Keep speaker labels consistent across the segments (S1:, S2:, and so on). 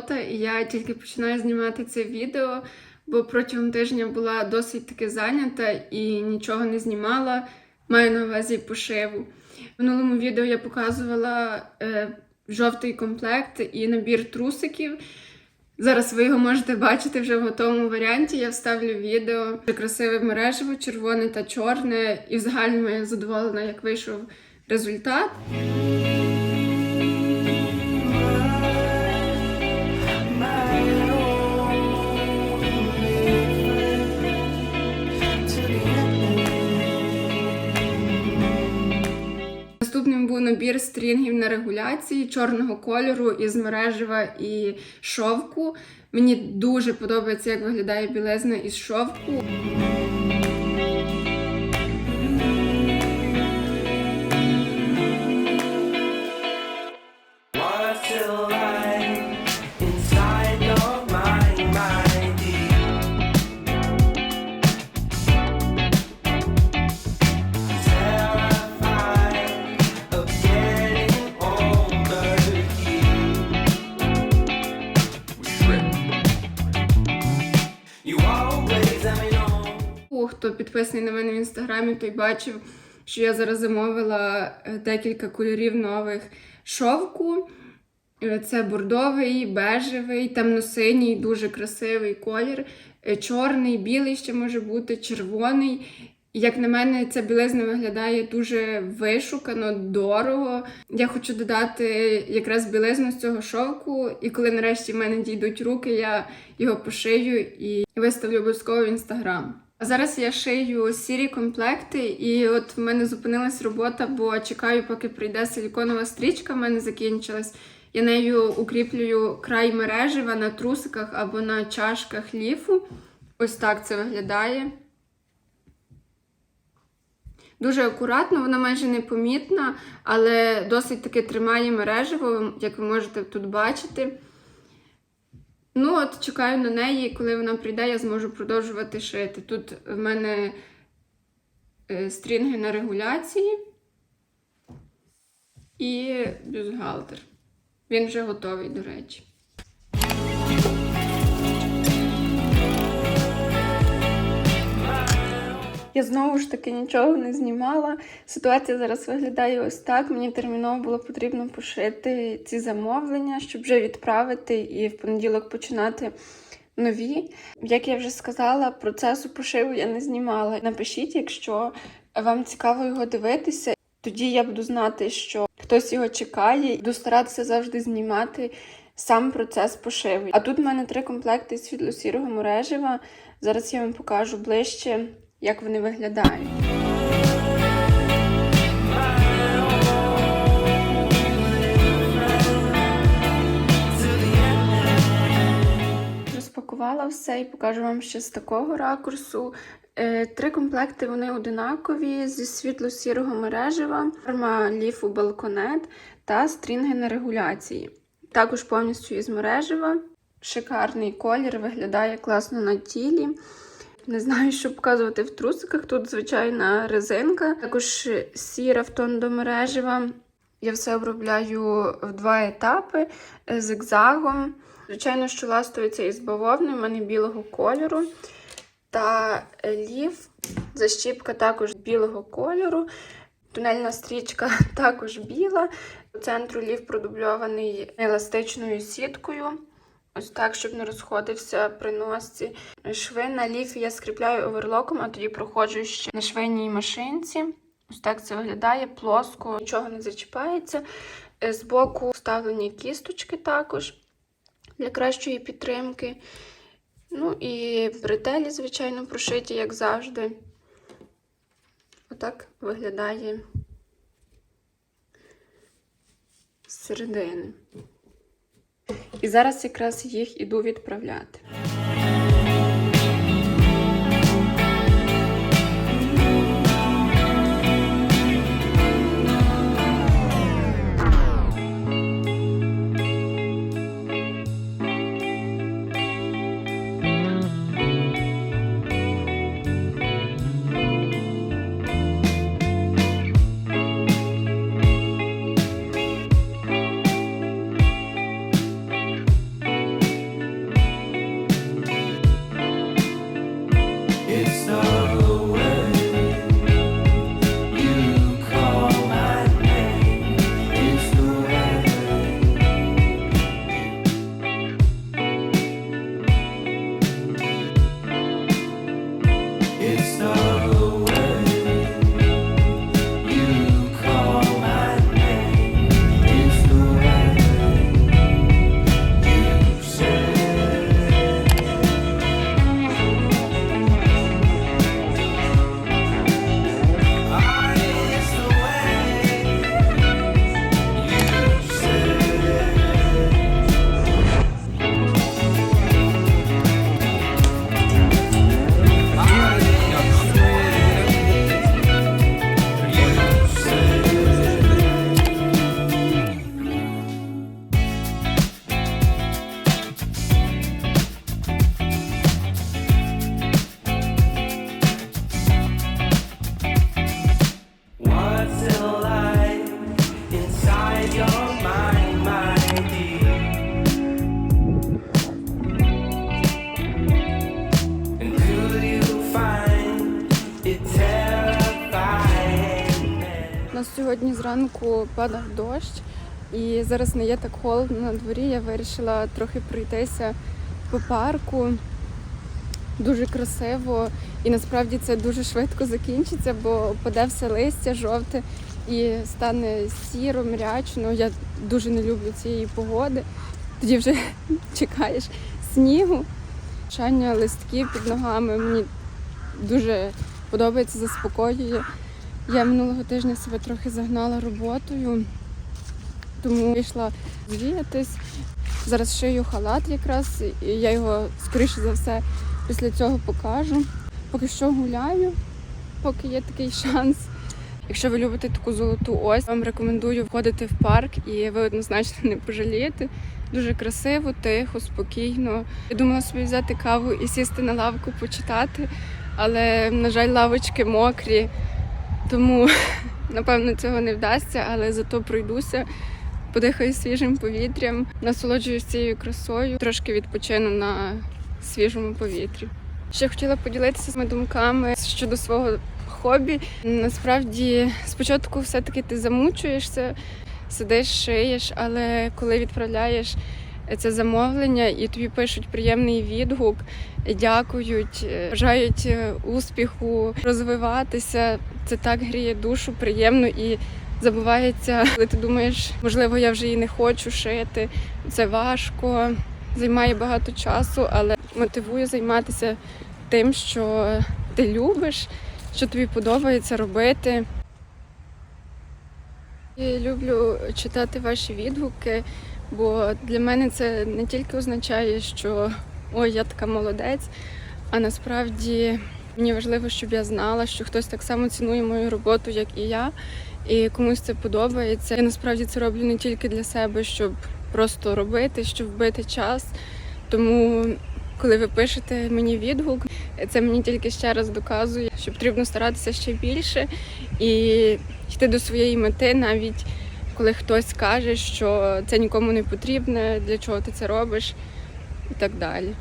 S1: Субота, і я тільки починаю знімати це відео, бо протягом тижня була досить таки зайнята і нічого не знімала. Маю на увазі пошиву. В минулому відео я показувала е, жовтий комплект і набір трусиків. Зараз ви його можете бачити вже в готовому варіанті. Я вставлю відео. Красиве мережево, червоне та чорне. І в загальному я задоволена, як вийшов результат. Набір стрінгів на регуляції чорного кольору із мережева і шовку. Мені дуже подобається, як виглядає білизна із шовку. Хто підписаний на мене в інстаграмі, той бачив, що я зараз замовила е, декілька кольорів нових шовку. Е, Це бордовий, бежевий, темно-синій, дуже красивий колір, е, чорний, білий ще може бути, червоний. Як на мене, ця білизна виглядає дуже вишукано, дорого. Я хочу додати якраз білизну з цього шовку, і коли нарешті в мене дійдуть руки, я його пошию і виставлю обов'язково в інстаграм. А зараз я шию сірі комплекти, і от в мене зупинилась робота, бо чекаю, поки прийде силіконова стрічка, в мене закінчилась. Я нею укріплюю край мережева на трусиках або на чашках ліфу. Ось так це виглядає. Дуже акуратно, вона майже непомітна, але досить таки тримає мережево, як ви можете тут бачити. Ну, от чекаю на неї, коли вона прийде, я зможу продовжувати шити. Тут в мене е, стрінги на регуляції і бюстгальтер. Він вже готовий, до речі. Я знову ж таки нічого не знімала. Ситуація зараз виглядає ось так. Мені терміново було потрібно пошити ці замовлення, щоб вже відправити і в понеділок починати нові. Як я вже сказала, процесу пошиву я не знімала. Напишіть, якщо вам цікаво його дивитися. Тоді я буду знати, що хтось його чекає, і буду старатися завжди знімати сам процес пошиву. А тут в мене три комплекти світло-сірого мережева. Зараз я вам покажу ближче, як вони виглядають. Розпакувала все і покажу вам ще з такого ракурсу. Е, Три комплекти вони одинакові зі світло-сірого мережева, форма ліфу балконет та стрінги на регуляції. Також повністю із мережева. Шикарний колір, виглядає класно на тілі. Не знаю, що показувати в трусиках. Тут звичайна резинка. Також сіра в тон до мережева. Я все обробляю в два етапи е, зигзагом. Звичайно, що ластується із бавовни, в мене білого кольору. Та лів, защіпка також білого кольору. Тунельна стрічка також біла. У центру лів продубльований еластичною сіткою. Ось так, щоб не розходився при носці. Шви на ліфі я скріпляю оверлоком, а тоді проходжу ще на швейній машинці. Ось так це виглядає плоско, нічого не зачіпається. Е, Збоку вставлені кісточки також для кращої підтримки. Ну і бретелі, звичайно, прошиті, як завжди. Отак виглядає з середини. І зараз якраз їх іду відправляти. Зранку падав дощ, і зараз не є так холодно на дворі. Я вирішила трохи пройтися по парку. Дуже красиво, і насправді це дуже швидко закінчиться, бо паде все листя жовте і стане сіро, мрячно. Я дуже не люблю цієї погоди. Тоді вже чекаєш снігу, шання листків під ногами. Мені дуже подобається, заспокоює. Я минулого тижня себе трохи загнала роботою, тому вийшла звіятись. Зараз шию халат якраз, і я його скоріше за все після цього покажу. Поки що гуляю, поки є такий шанс. Якщо ви любите таку золоту ось, вам рекомендую входити в парк і ви однозначно не пожалієте. Дуже красиво, тихо, спокійно. Я думала собі взяти каву і сісти на лавку почитати, але, на жаль, лавочки мокрі, тому напевно цього не вдасться, але зато пройдуся, подихаю свіжим повітрям, насолоджуюсь цією красою, трошки відпочину на свіжому повітрі. Ще хотіла поділитися своїми думками щодо свого хобі. Насправді, спочатку все-таки ти замучуєшся, сидиш, шиєш, але коли відправляєш це замовлення і тобі пишуть приємний відгук, дякують, бажають е, успіху, розвиватися, це так гріє душу, приємно і забувається, коли ти думаєш, можливо, я вже і не хочу шити. Це важко, займає багато часу, але мотивує займатися тим, що ти любиш, що тобі подобається робити. Я люблю читати ваші відгуки, бо для мене це не тільки означає, що ой, я така молодець, а насправді мені важливо, щоб я знала, що хтось так само цінує мою роботу, як і я, і комусь це подобається. Я насправді це роблю не тільки для себе, щоб просто робити, щоб вбити час. Тому, коли ви пишете мені відгук, це мені тільки ще раз доказує, що потрібно старатися ще більше і йти до своєї мети, навіть коли хтось каже, що це нікому не потрібне, для чого ти це робиш, і так далі.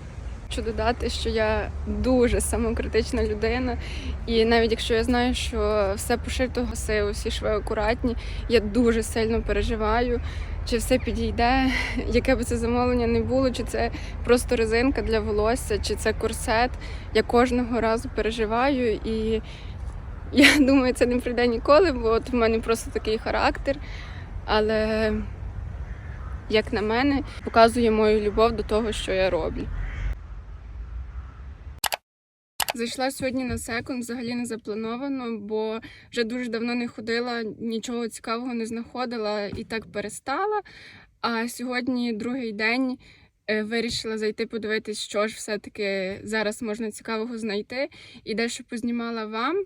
S1: Хочу додати, що я дуже самокритична людина, і навіть якщо я знаю, що все пошито гаси, усі шви акуратні, я дуже сильно переживаю, чи все підійде, яке б це замовлення не було, чи це просто резинка для волосся, чи це корсет. Я кожного разу переживаю і я думаю, це не прийде ніколи, бо от в мене просто такий характер. Але, як на мене, показує мою любов до того, що я роблю. Зайшла сьогодні на секунд, взагалі не заплановано, бо вже дуже давно не ходила, нічого цікавого не знаходила і так перестала. А сьогодні другий день е, вирішила зайти подивитись, що ж все-таки зараз можна цікавого знайти. І дещо познімала вам.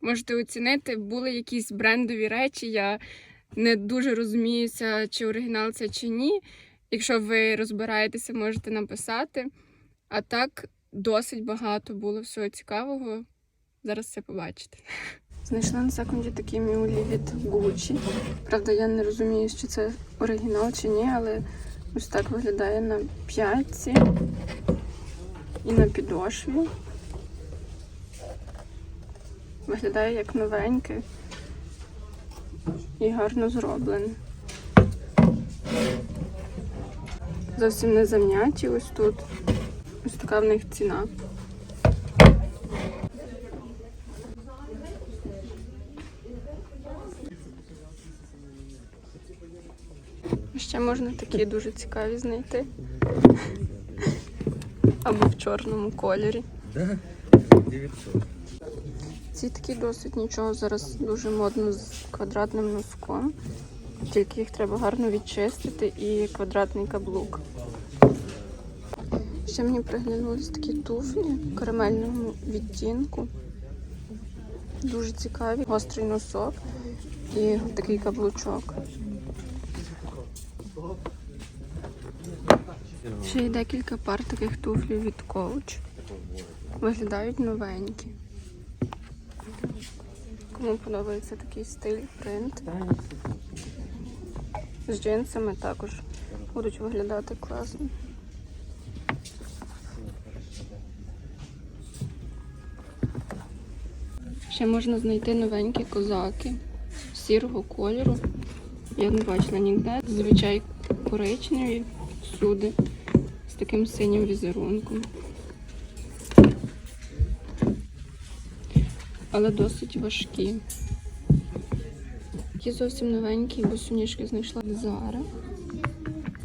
S1: Можете оцінити, були якісь брендові речі. Я не дуже розуміюся, чи оригінал це чи ні. Якщо ви розбираєтеся, можете написати. А так досить багато було всього цікавого. Зараз це побачите. Знайшла на секунді такі мюлі від Gucci. Правда, я не розумію, чи це оригінал чи ні, але ось так виглядає на п'ятці і на підошві. Виглядає як новеньке і гарно зроблене. Зовсім не зам'яті ось тут. Така в них ціна. Ще можна такі дуже цікаві знайти. Або в чорному кольорі. Ці такі досить нічого зараз дуже модно з квадратним носком. Тільки їх треба гарно відчистити і квадратний каблук. Ще мені приглянулись такі туфлі карамельного відтінку. Дуже цікаві. Гострий носок і такий каблучок. Ще є декілька пар таких туфлів від Coach. Виглядають новенькі. Кому подобається такий стиль, принт. З джинсами також будуть виглядати класно. Ще можна знайти новенькі козаки. сірого кольору. Я не бачила ніде. Зазвичай коричневі всюди з таким синім візерунком. Але досить важкі. Такі зовсім новенькі босоніжки знайшла Зара.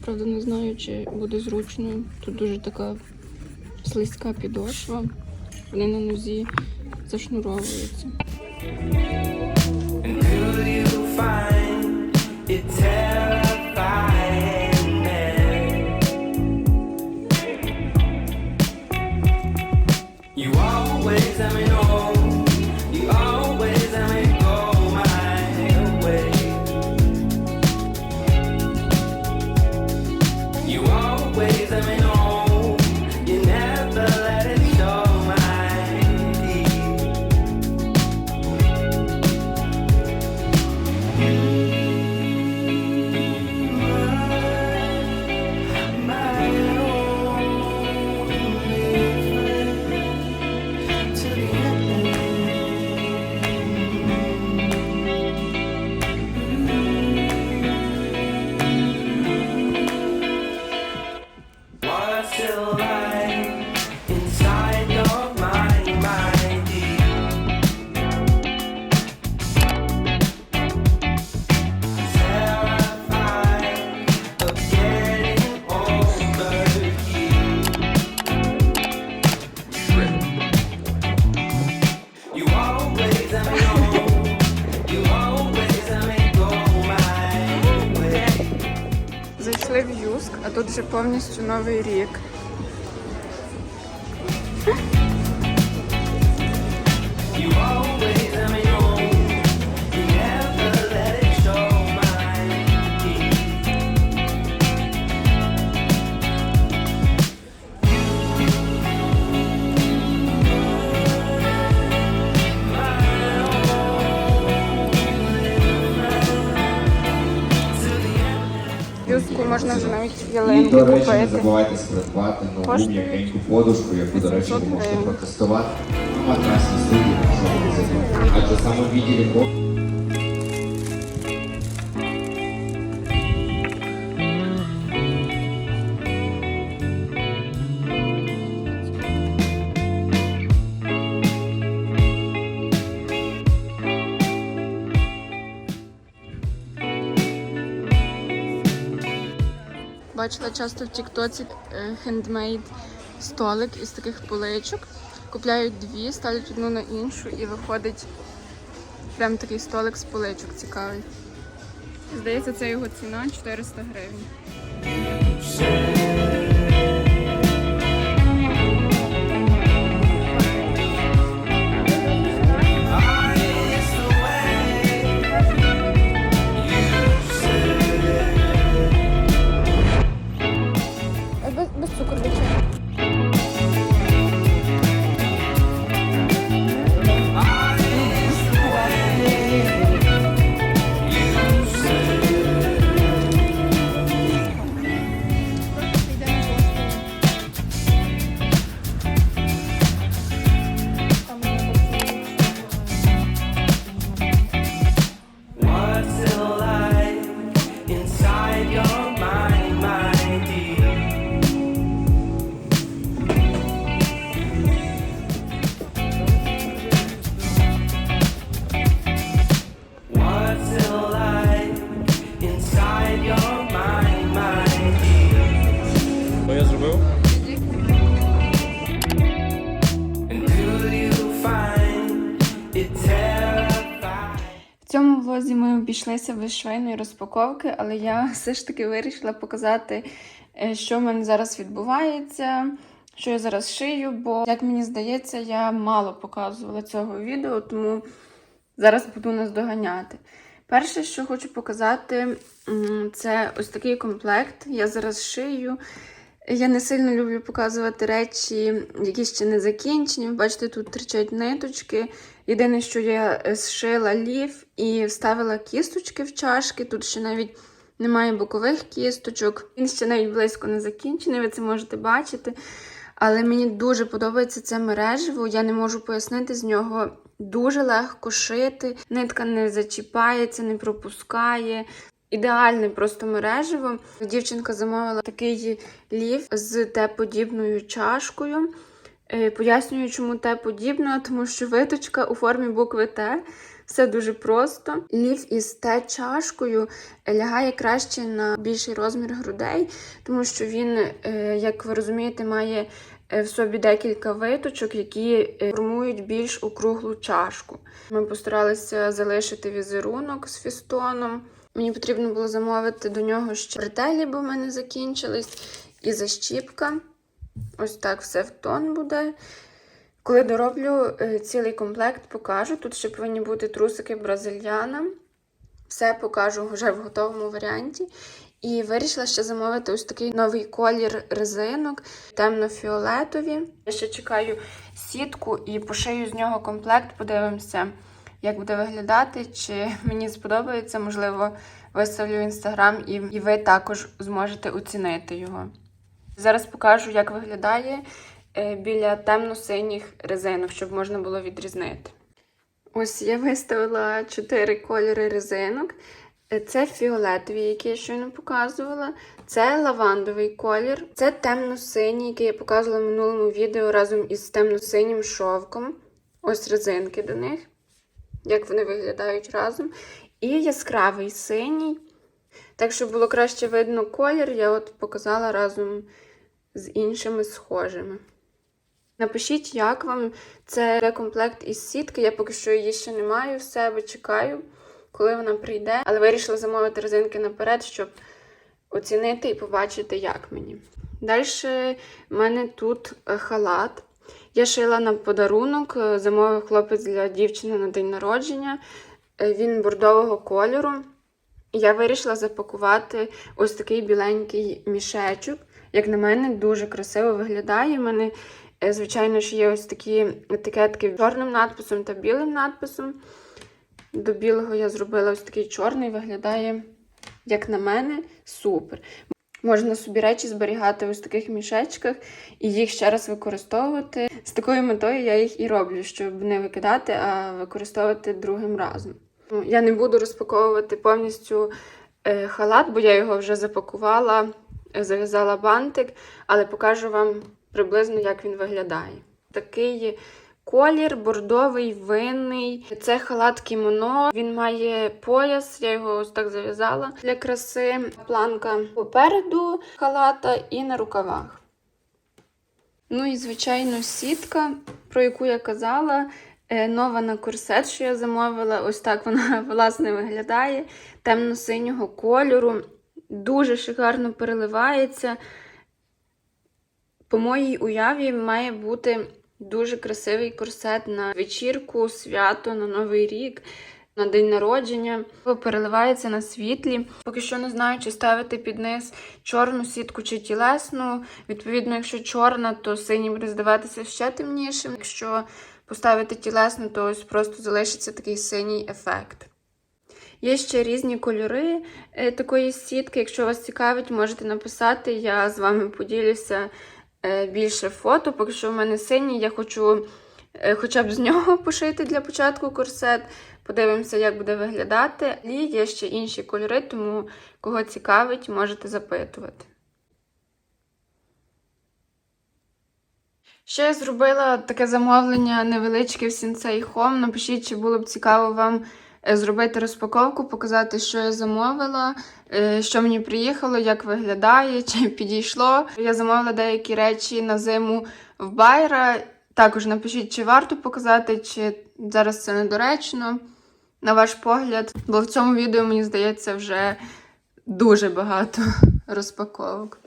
S1: Правда, не знаю, чи буде зручно. Тут дуже така слизька підошва. Вони на нозі зашнуровуються. Повністю новий рік.
S2: І, до речі, не забувайте придбати нову м'якеньку подушку, яку, до речі, ви можете протестувати на студії, що буде зайняти. Адже саме відділі
S1: Бачила часто в Тіктоці е, хендмейд столик із таких поличок. Купляють дві, ставлять одну на іншу і виходить прям такий столик з поличок цікавий. Здається, це його ціна 400 гривень. Обійшлися без швейної розпаковки, але я все ж таки вирішила показати, е, що в мене зараз відбувається, що я зараз шию, бо, як мені здається, я мало показувала цього відео, тому зараз буду наздоганяти. Перше, що хочу показати, це ось такий комплект. Я зараз шию. Я не сильно люблю показувати речі, які ще не закінчені. Бачите, тут тричать ниточки. Єдине, що я е, зшила лів і вставила кісточки в чашки. Тут ще навіть немає бокових кісточок. Він ще навіть близько не закінчений, ви це можете бачити. Але мені дуже подобається це мережево. Я не можу пояснити з нього дуже легко шити, нитка не зачіпається, не пропускає. Ідеальне просто мережево. Дівчинка замовила такий ліф з Т-подібною чашкою. Е, Пояснюю, чому Т-подібна, тому що виточка у формі букви Т. Все дуже просто. Ліф із Т-чашкою лягає краще на більший розмір грудей, тому що він, е, як ви розумієте, має е, в собі декілька виточок, які е, формують більш округлу чашку. Ми постаралися залишити візерунок з фістоном. Мені потрібно було замовити до нього ще бретелі, бо в мене закінчились, і защіпка. Ось так все в тон буде. Коли дороблю е, цілий комплект, покажу. Тут ще повинні бути трусики бразильяна. Все покажу вже в готовому варіанті. І вирішила ще замовити ось такий новий колір резинок, темно-фіолетові. Я ще чекаю сітку і пошию з нього комплект. Подивимося, як буде виглядати, чи мені сподобається. Можливо, виставлю в інстаграм, і, і ви також зможете оцінити його. Зараз покажу, як виглядає е, біля темно-синіх резинок, щоб можна було відрізнити. Ось я виставила чотири кольори резинок. Е, Це фіолетові, які я щойно показувала. Це лавандовий колір. Це темно-синій, який я показувала в минулому відео разом із темно-синім шовком. Ось резинки до них, як вони виглядають разом. І яскравий синій. Так, щоб було краще видно колір, я от показала разом з іншими схожими. Напишіть, як вам це комплект із сітки. Я поки що її ще не маю в себе, чекаю, коли вона прийде. Але вирішила замовити резинки наперед, щоб оцінити і побачити, як мені. Далі в мене тут халат. Я шила на подарунок, е, замовив хлопець для дівчини на день народження. Е, Він бордового кольору. Я вирішила запакувати ось такий біленький мішечок. Як на мене, дуже красиво виглядає. У мене, е, звичайно ж, є ось такі етикетки з чорним надписом та білим надписом. До білого я зробила ось такий чорний, виглядає, як на мене, супер. Можна собі речі зберігати в ось таких мішечках і їх ще раз використовувати. З такою метою я їх і роблю, щоб не викидати, а використовувати другим разом. Ну, Я не буду розпаковувати повністю е, халат, бо я його вже запакувала, зав'язала бантик, але покажу вам приблизно, як він виглядає. Такий колір бордовий, винний. Це халат кімоно. Він має пояс, я його ось так зав'язала для краси. Планка попереду халата і на рукавах. Ну і, звичайно, сітка, про яку я казала. Е, Нова на корсет, що я замовила. Ось так вона власне виглядає. Темно-синього кольору. Дуже шикарно переливається. По моїй уяві має бути дуже красивий корсет на вечірку, свято, на Новий рік, на день народження. Переливається на світлі. Поки що не знаю, чи ставити під низ чорну сітку чи тілесну. Відповідно, якщо чорна, то синій буде здаватися ще темнішим. Якщо поставити тілесну, то ось просто залишиться такий синій ефект. Є ще різні кольори е, такої сітки. Якщо вас цікавить, можете написати. Я з вами поділюся більше фото. Поки що в мене синій, я хочу е, хоча б з нього пошити для початку корсет. Подивимося, як буде виглядати. І є ще інші кольори, тому кого цікавить, можете запитувати. Ще я зробила таке замовлення невеличке в Sensei Home. Напишіть, чи було б цікаво вам е, зробити розпаковку, показати, що я замовила, е, що мені приїхало, як виглядає, чи підійшло. Я замовила деякі речі на зиму в Байра. Також напишіть, чи варто показати, чи зараз це недоречно, на ваш погляд. Бо в цьому відео, мені здається, вже дуже багато розпаковок.